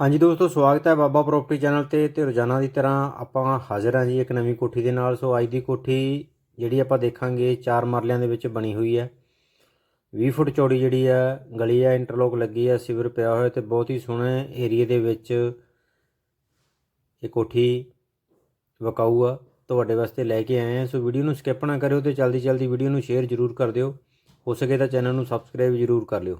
ਹਾਂਜੀ ਦੋਸਤੋ, ਸਵਾਗਤ ਹੈ ਬਾਬਾ ਪ੍ਰਾਪਰਟੀ ਚੈਨਲ ਤੇ ਤੇ ਰੋਜ਼ਾਨਾ ਦੀ ਤਰ੍ਹਾਂ ਆਪਾਂ ਹਾਜ਼ਰ ਹਾਂ ਜੀ ਇੱਕ ਨਵੀਂ ਕੋਠੀ ਦੇ ਨਾਲ। ਸੋ ਅੱਜ ਦੀ ਕੋਠੀ ਜਿਹੜੀ ਆਪਾਂ ਦੇਖਾਂਗੇ, ਚਾਰ ਮਰਲਿਆਂ ਦੇ ਵਿੱਚ ਬਣੀ ਹੋਈ ਹੈ। 20 ਫੁੱਟ ਚੌੜੀ ਜਿਹੜੀ ਆ ਗਲੀ ਆ ਇੰਟਰਲੋਕ ਲੱਗੀ ਆ ਸਿਵਰ ਪਿਆ ਹੋਇਆ ਤੇ ਬਹੁਤ ਹੀ ਸੋਹਣੇ ਏਰੀਆ ਦੇ ਵਿੱਚ ਇਹ ਕੋਠੀ ਵਕਾਊ ਆ। ਤੁਹਾਡੇ ਵਾਸਤੇ ਲੈ ਕੇ ਆਏ ਹਾਂ। ਸੋ ਵੀਡੀਓ ਨੂੰ ਸਕਿਪ ਨਾ ਕਰਿਓ ਤੇ ਜਲਦੀ ਜਲਦੀ ਵੀਡੀਓ ਨੂੰ ਸ਼ੇਅਰ ਜ਼ਰੂਰ ਕਰ ਦਿਓ। ਹੋ ਸਕੇ ਤਾਂ ਚੈਨਲ ਨੂੰ ਸਬਸਕ੍ਰਾਈਬ ਜ਼ਰੂਰ ਕਰ ਲਿਓ।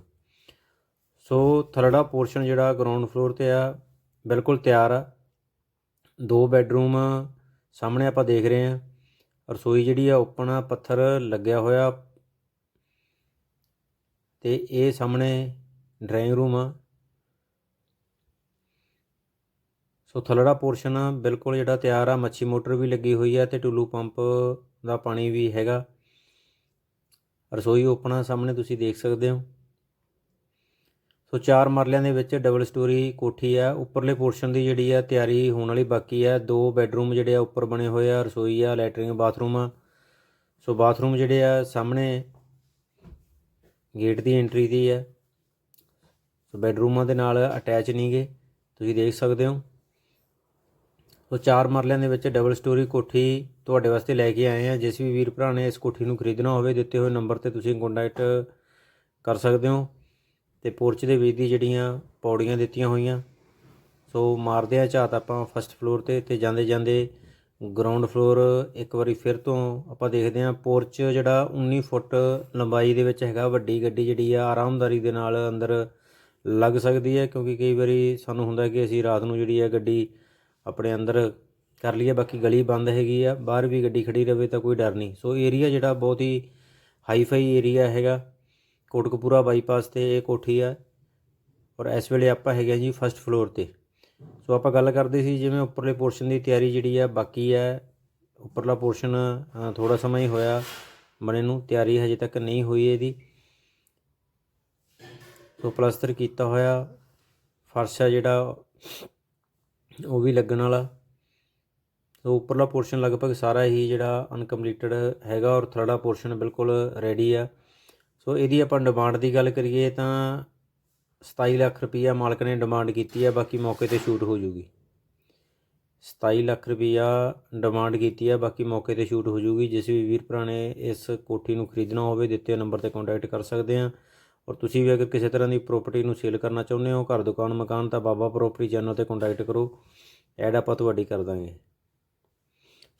ਸੋ ਥਰੜਾ ਪੋਰਸ਼ਨ ਜਿਹੜਾ ਗਰਾਊਂਡ ਫਲੋਰ ਤੇ ਆ, ਬਿਲਕੁਲ ਤਿਆਰ ਆ। ਦੋ ਬੈੱਡਰੂਮ ਸਾਹਮਣੇ ਆਪਾਂ ਦੇਖ ਰਹੇ ਆ ਰਸੋਈ ਜਿਹੜੀ ਆ ਓਪਨ ਆ, ਪੱਥਰ ਲੱਗਿਆ ਹੋਇਆ। ਤੇ ਇਹ ਸਾਹਮਣੇ ਡਰਾਇੰਗ ਰੂਮ ਆ। ਸੋ ਥਲੜਾ ਪੋਰਸ਼ਨ ਬਿਲਕੁਲ ਜਿਹੜਾ ਤਿਆਰ ਆ। ਮੱਛੀ ਮੋਟਰ ਵੀ ਲੱਗੀ ਹੋਈ ਆ ਤੇ ਟੁੱਲੂ ਪੰਪ ਦਾ ਪਾਣੀ ਵੀ ਹੈਗਾ। ਰਸੋਈ ਓਪਨ ਆ, ਸਾਹਮਣੇ ਤੁਸੀਂ ਦੇਖ ਸਕਦੇ ਹੋ। ਸੋ ਚਾਰ ਮਰਲਿਆਂ ਦੇ ਵਿੱਚ ਡਬਲ ਸਟੋਰੀ ਕੋਠੀ ਆ। ਉੱਪਰਲੇ ਪੋਰਸ਼ਨ ਦੀ ਜਿਹੜੀ ਆ ਤਿਆਰੀ ਹੋਣ ਵਾਲੀ ਬਾਕੀ ਆ। ਦੋ ਬੈੱਡਰੂਮ ਜਿਹੜੇ ਆ ਉੱਪਰ ਬਣੇ ਹੋਏ ਆ, ਰਸੋਈ ਆ, ਲੈਟਰਿੰਗ, ਬਾਥਰੂਮ। ਆ ਸੋ ਬਾਥਰੂਮ ਜਿਹੜੇ ਆ ਸਾਹਮਣੇ ਗੇਟ ਦੀ ਐਂਟਰੀ ਦੀ ਆ। ਸੋ ਬੈੱਡਰੂਮਾਂ ਦੇ ਨਾਲ ਅਟੈਚ ਨਹੀਂਗੇ ਤੁਸੀਂ ਦੇਖ ਸਕਦੇ ਹੋ। ਸੋ ਚਾਰ ਮਰਲਿਆਂ ਦੇ ਵਿੱਚ ਡਬਲ ਸਟੋਰੀ ਕੋਠੀ ਤੁਹਾਡੇ ਵਾਸਤੇ ਲੈ ਕੇ ਆਏ ਆ। ਜਿਸ ਵੀ ਵੀਰ ਭਰਾ ਨੇ ਇਸ ਕੋਠੀ ਨੂੰ ਖਰੀਦਣਾ ਹੋਵੇ, ਦਿੱਤੇ ਹੋਏ ਨੰਬਰ ਤੇ ਤੁਸੀਂ ਕੰਟੈਕਟ ਕਰ ਸਕਦੇ ਹੋ। ਤੇ ਪੋਰਚ ਦੇ ਵਿੱਚ ਦੀ ਜਿਹੜੀਆਂ ਪੌੜੀਆਂ ਦਿੱਤੀਆਂ ਹੋਈਆਂ, ਸੋ ਮਾਰਦੇ ਆ ਝਾਤ ਆਪਾਂ ਫਸਟ ਫਲੋਰ ਤੇ ਤੇ ਜਾਂਦੇ ਜਾਂਦੇ ਗਰਾਊਂਡ ਫਲੋਰ ਇੱਕ ਵਾਰੀ ਫਿਰ ਤੋਂ ਆਪਾਂ ਦੇਖਦੇ ਹਾਂ, ਪੋਰਚ ਜਿਹੜਾ 19 ਫੁੱਟ ਲੰਬਾਈ ਦੇ ਵਿੱਚ ਹੈਗਾ, ਵੱਡੀ ਗੱਡੀ ਜਿਹੜੀ ਆ ਆਰਾਮਦਾਰੀ ਦੇ ਨਾਲ ਅੰਦਰ ਲੱਗ ਸਕਦੀ ਹੈ, ਕਿਉਂਕਿ ਕਈ ਵਾਰੀ ਸਾਨੂੰ ਹੁੰਦਾ ਕਿ ਅਸੀਂ ਰਾਤ ਨੂੰ ਜਿਹੜੀ ਹੈ ਗੱਡੀ ਆਪਣੇ ਅੰਦਰ ਕਰ ਲਈਏ, ਬਾਕੀ ਗਲੀ ਬੰਦ ਹੈਗੀ ਆ, ਬਾਹਰ ਵੀ ਗੱਡੀ ਖੜੀ ਰਵੇ ਤਾਂ ਕੋਈ ਡਰ ਨਹੀਂ। ਸੋ ਏਰੀਆ ਜਿਹੜਾ ਬਹੁਤ ਹੀ ਹਾਈ ਫਾਈ ਏਰੀਆ ਹੈਗਾ। ਕੋਟਕਪੂਰਾ ਬਾਈਪਾਸ ਤੇ ਇਹ ਕੋਠੀ ਆ ਔਰ ਇਸ ਵੇਲੇ ਆਪਾਂ ਹੈਗੇ ਆ ਜੀ ਫਸਟ ਫਲੋਰ ਤੇ। ਸੋ ਆਪਾਂ ਗੱਲ ਕਰਦੇ ਸੀ ਜਿਵੇਂ ਉੱਪਰਲੇ ਪੋਰਸ਼ਨ ਦੀ ਤਿਆਰੀ ਜਿਹੜੀ ਆ, ਬਾਕੀ ਹੈ ਉੱਪਰਲਾ ਪੋਰਸ਼ਨ ਥੋੜਾ ਸਮਾਂ ਹੀ ਹੋਇਆ ਬਣੇ ਨੂੰ, ਤਿਆਰੀ ਹਜੇ ਤੱਕ ਨਹੀਂ ਹੋਈ ਇਹਦੀ। ਸੋ ਪਲਸਤਰ ਕੀਤਾ ਹੋਇਆ, ਫਰਸ਼ ਆ ਜਿਹੜਾ, ਉਹ ਵੀ ਲੱਗਣ ਵਾਲਾ। ਸੋ ਉੱਪਰਲਾ ਪੋਰਸ਼ਨ ਲਗਭਗ ਸਾਰਾ ਹੀ ਜਿਹੜਾ ਅਨਕੰਪਲੀਟਡ ਹੈਗਾ ਔਰ ਥਰੜਾ ਪੋਰਸ਼ਨ ਬਿਲਕੁਲ ਰੈਡੀ ਆ। ਸੋ ਇਹਦੀ ਆਪਾਂ ਡਿਮਾਂਡ ਦੀ ਗੱਲ ਕਰੀਏ ਤਾਂ 27 ਲੱਖ ਰੁਪਈਆ ਮਾਲਕ ਨੇ ਡਿਮਾਂਡ ਕੀਤੀ ਹੈ ਬਾਕੀ ਮੌਕੇ ਤੇ ਸ਼ੂਟ ਹੋ ਜੂਗੀ। 27 ਲੱਖ ਰੁਪਈਆ ਡਿਮਾਂਡ ਕੀਤੀ ਹੈ ਬਾਕੀ ਮੌਕੇ ਤੇ ਸ਼ੂਟ ਹੋ ਜੂਗੀ। ਜਿਸ ਵੀ ਵੀਰ ਭਰਾ ਨੇ ਇਸ ਕੋਠੀ ਨੂੰ ਖਰੀਦਣਾ ਹੋਵੇ, ਦਿੱਤੇ ਨੰਬਰ ਤੇ ਕੰਟੈਕਟ ਕਰ ਸਕਦੇ ਆ। ਔਰ ਤੁਸੀਂ ਵੀ ਅਗਰ ਕਿਸੇ ਤਰ੍ਹਾਂ ਦੀ ਪ੍ਰਾਪਰਟੀ ਨੂੰ ਸੇਲ ਕਰਨਾ ਚਾਹੁੰਦੇ ਹੋ, ਘਰ, ਦੁਕਾਨ, ਮਕਾਨ, ਤਾਂ ਬਾਬਾ ਪ੍ਰਾਪਰਟੀ ਚੈਨਲ ਤੇ ਕੰਟੈਕਟ ਕਰੋ। ਐਡ ਆਪਾਂ ਤੁਹਾਡੀ ਕਰ ਦਾਂਗੇ।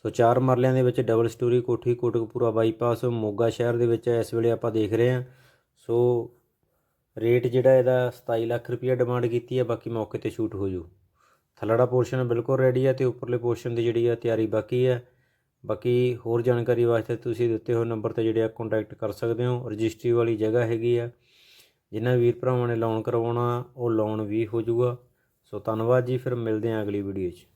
ਸੋ ਚਾਰ ਮਰਲਿਆਂ ਦੇ ਵਿੱਚ ਡਬਲ ਸਟੋਰੀ ਕੋਠੀ, ਕੋਟਕਪੂਰਾ ਬਾਈਪਾਸ ਮੋਗਾ ਸ਼ਹਿਰ ਦੇ ਵਿੱਚ ਇਸ ਵੇਲੇ ਆਪਾਂ ਦੇਖ ਰਹੇ ਹਾਂ। ਸੋ ਰੇਟ ਜਿਹੜਾ ਇਹਦਾ 27 ਲੱਖ ਰੁਪਈਆ ਡਿਮਾਂਡ ਕੀਤੀ ਹੈ, ਬਾਕੀ ਮੌਕੇ ਤੇ ਸ਼ੂਟ ਹੋ ਜੂ ਥੱਲੜਾ ਪੋਰਸ਼ਨ ਬਿਲਕੁਲ ਰੈਡੀ ਹੈ ਤੇ ਉੱਪਰਲੇ ਪੋਰਸ਼ਨ ਦੀ ਜਿਹੜੀ ਆ ਤਿਆਰੀ ਬਾਕੀ ਹੈ। ਬਾਕੀ ਹੋਰ ਜਾਣਕਾਰੀ ਵਾਸਤੇ ਤੁਸੀਂ ਦਿੱਤੇ ਹੋਏ ਨੰਬਰ ਤੇ ਜਿਹੜੇ ਆ ਕੰਟੈਕਟ ਕਰ ਸਕਦੇ ਹੋ। ਰਜਿਸਟਰੀ ਵਾਲੀ ਜਗ੍ਹਾ ਹੈਗੀ ਆ। ਜਿਨ੍ਹਾਂ ਵੀਰ ਭਰਾਵਾਂ ਨੇ ਲੋਨ ਕਰਵਾਉਣਾ, ਉਹ ਲੋਨ ਵੀ ਹੋ ਜਾਊਗਾ। ਸੋ ਧੰਨਵਾਦ ਜੀ, ਫਿਰ ਮਿਲਦੇ ਹਾਂ ਅਗਲੀ ਵੀਡੀਓ 'ਚ।